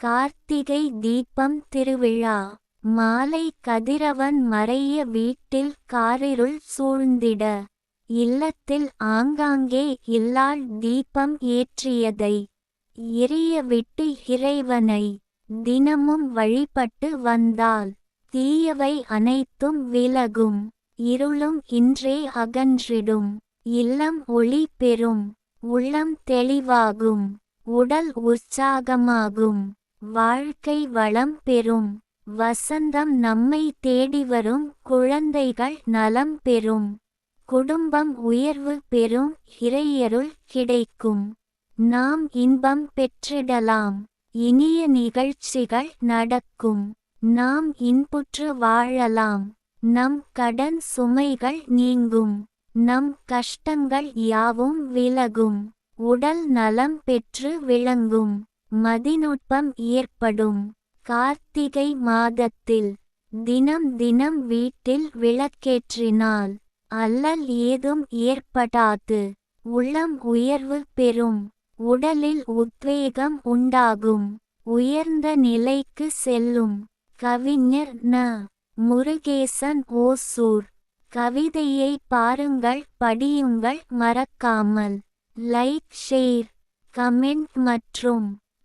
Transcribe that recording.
கார்த்திகை தீபம் திருவிழா. மாலை கதிரவன் மறைய வீட்டில் காரிருள் சூழ்ந்திட. இல்லத்தில் ஆங்காங்கே இல்லாள் தீபம் ஏற்றியதை. எரிய விட்டு இறைவனை. தினமும் வழிபட்டு வந்தால். தீயவை அனைத்தும் விலகும். இருளும் இன்றே அகன்றிடும். இல்லம் ஒளி பெறும். உள்ளம் தெளிவாகும். உடல் உற்சாகமாகும். வாழ்க்கை வளம் பெறும். வசந்தம் நம்மை தேடி வரும். குழந்தைகள் நலம் பெறும். குடும்பம் உயர்வு பெறும். இறையருள் கிடைக்கும். நாம் இன்பம் பெற்றிடலாம். இனிய நிகழ்ச்சிகள் நடக்கும். நாம் இன்புற்று வாழலாம். நம் கடன் சுமைகள் நீங்கும். நம் கஷ்டங்கள் யாவும் விலகும். உடல் நலம் பெற்று விளங்கும். மதிநுட்பம் ஏற்படும். கார்த்திகை மாதத்தில் தினம் தினம் வீட்டில் விளக்கேற்றினால் அல்லல் ஏதும் ஏற்படாது. உள்ளம் உயர்வு பெறும். உடலில் உத்வேகம் உண்டாகும். உயர்ந்த நிலைக்கு செல்லும். கவிஞர் ந. முருகேசன் ஓசூர். கவிதையை பாருங்கள் படியுங்கள் மறக்காமல். லைக் ஷேர் கமெண்ட் மற்றும்